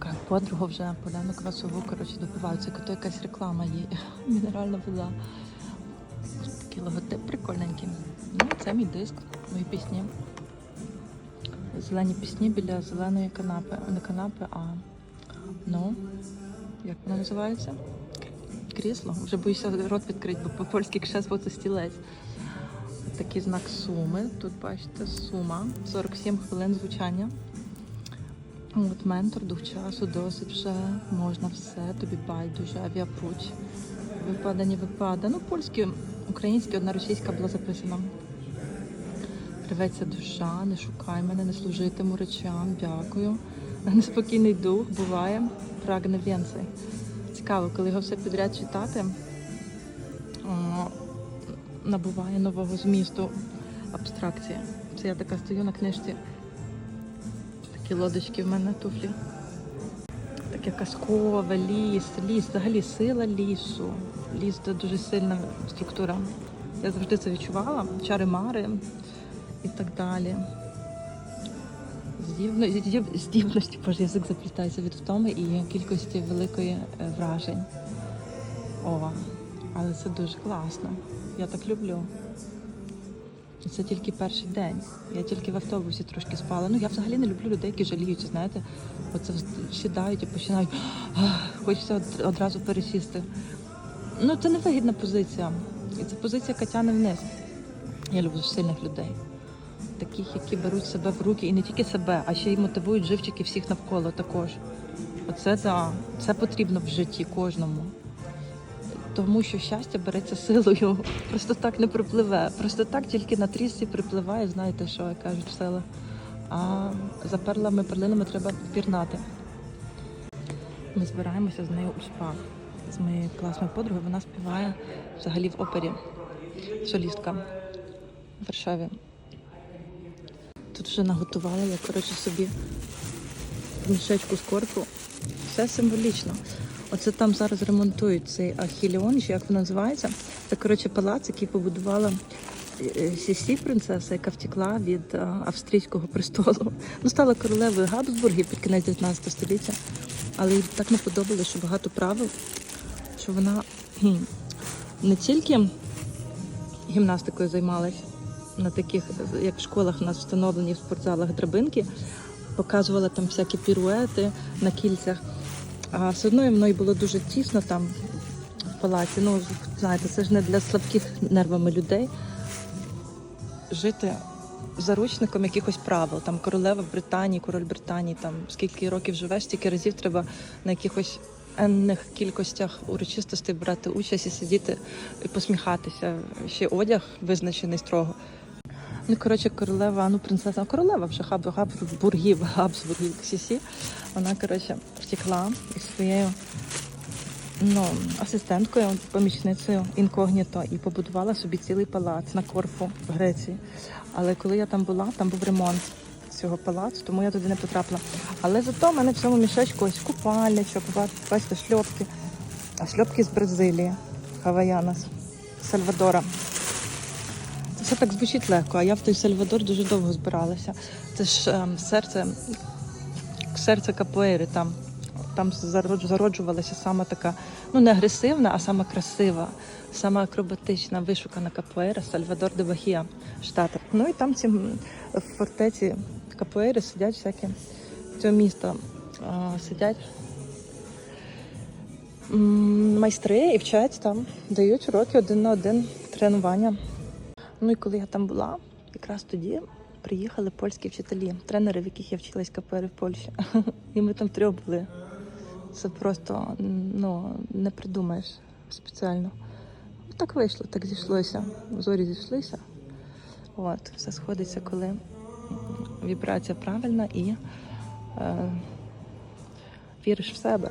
Чекаю подругу вже поляну квасову, коротше, допиваю. Це якась реклама є. Мінеральна вода. Такий логотип прикольненький. Ну, це мій диск, мої пісні. Зелені пісні біля зеленої канапи. Не канапи, а ну, як воно називається? Крісло. Вже боюся рот відкрити, бо по-польськи кшество це стілець. Такий знак суми. Тут бачите, сума. 47 хвилин звучання. От ментор, дух часу, досить вже можна все, тобі байдуже, авіапруч. Випада, не випада. Ну, польські, українські, одна російська була записана. Рветься душа, не шукай мене, не служитиму речам, дякую. Неспокійний дух буває, прагне венцей. Цікаво, коли його все підряд читати, набуває нового змісту абстракція. Це я така стою на книжці. Такі лодочки в мене туфлі. Таке казкове, ліс, ліс, взагалі сила лісу. Ліс це дуже сильна структура. Я завжди це відчувала. Чари-мари і так далі. Здібно, здіб- здібності, боже, язик заплітається від втоми і кількості великої е, вражень. О, але це дуже класно. Я так люблю. Це тільки перший день. Я тільки в автобусі трошки спала. Ну я взагалі не люблю людей, які жаліються, знаєте, оце сідають і починають «Ах, хочеться одразу пересісти. Ну це невигідна позиція. І це позиція Катяни вниз. Я люблю сильних людей. Таких, які беруть себе в руки і не тільки себе, а ще й мотивують живчики всіх навколо також. Оце да, це потрібно в житті кожному. Тому що щастя береться силою, просто так не припливе. Просто так тільки на трісці припливає, знаєте, що кажуть в селах. А за перлами, перлинами треба пірнати. Ми збираємося з нею у спа. З моєю класною подругою. Вона співає взагалі в опері. Солістка в Варшаві. Тут вже наготувала я, коротше, собі мішечку з корпу. Все символічно. Оце там зараз ремонтують цей Ахіліон, чи як воно називається. Це, коротше, палац, який побудувала е, Сісі, принцеса, яка втекла від е, австрійського престолу. Ну, стала королевою Габсбургів під кінець 19 століття. Але їй так не подобалося, що багато правил, що вона не тільки гімнастикою займалась на таких, як в школах у нас встановлені в спортзалах драбинки, показувала там всякі піруети на кільцях. А все одно мною було дуже тісно там в палаці. Ну, знаєте, це ж не для слабких нервами людей жити заручником якихось правил. Там королева Британії, король Британії, там скільки років живеш, стільки разів треба на якихось енних кількостях урочистостей брати участь і сидіти і посміхатися. Ще одяг визначений строго. Ну, коротше, королева, ну, принцеса, королева вже Габ, Габсбургів, Габсбургів, Сісі. Вона, коротше, втекла із своєю ну, асистенткою, помічницею інкогніто і побудувала собі цілий палац на Корфу в Греції. Але коли я там була, там був ремонт цього палацу, тому я туди не потрапила. Але зато в мене в цьому мішечку ось купальничок, бачите, шльопки. А шльопки з Бразилії, Хаваянас, Сальвадора. Це все так звучить легко, а я в той Сальвадор дуже довго збиралася. Це ж ем, серце, серце капоейри там. Там зародж- зароджувалася саме така, ну не агресивна, а саме красива, саме акробатична, вишукана капоейра Сальвадор де Бахія, штати. Ну і там ці в фортеці капоейри сидять всякі цього міста. Сидять майстри і вчать там, дають уроки один на один тренування. Ну і коли я там була, якраз тоді приїхали польські вчителі, тренери, в яких я вчилась КПР в Польщі. І ми там трьох були. Це просто ну, не придумаєш спеціально. Ну, Так вийшло, так зійшлося. Зорі зійшлися. От, все сходиться, коли вібрація правильна і е, віриш в себе.